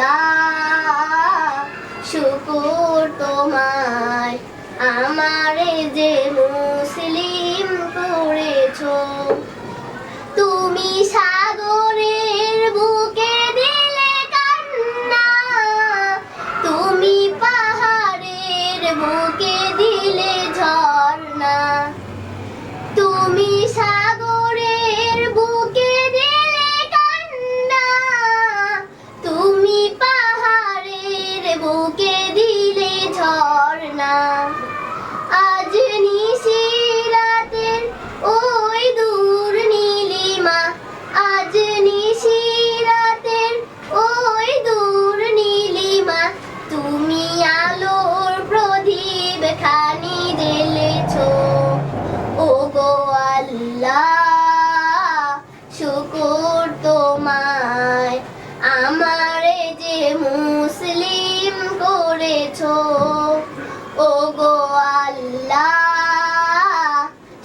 আল্লাহ শুকুর তোমার আমার যে মুসলিম তুমি আলোর প্রদীপ খানি জেলেছ ও গো আল্লাহ, শুকুর তোমায়। আমার যে মুসলিম করেছ ও গো আল্লাহ,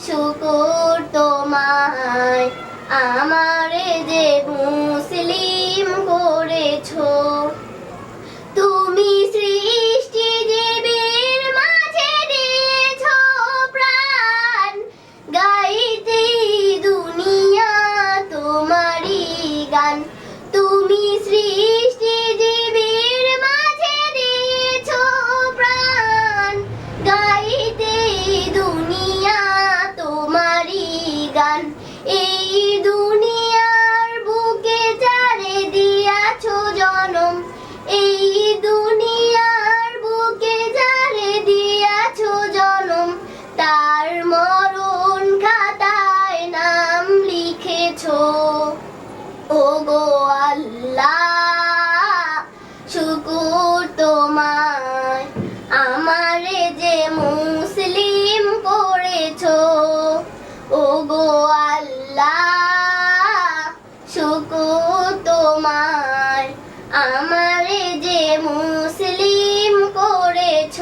শুকুর তোমায়। আমার যে মুসলিম করেছ সৃষ্টি জীবের মাঝে দিয়েছ গাইতে দুনিয়া তোমারি গান। নূর তোমায়। আমারে যে মুসলিম করেছ ও গো আল্লাহ, শুকুর তোমার আমারে যে মুসলিম করেছ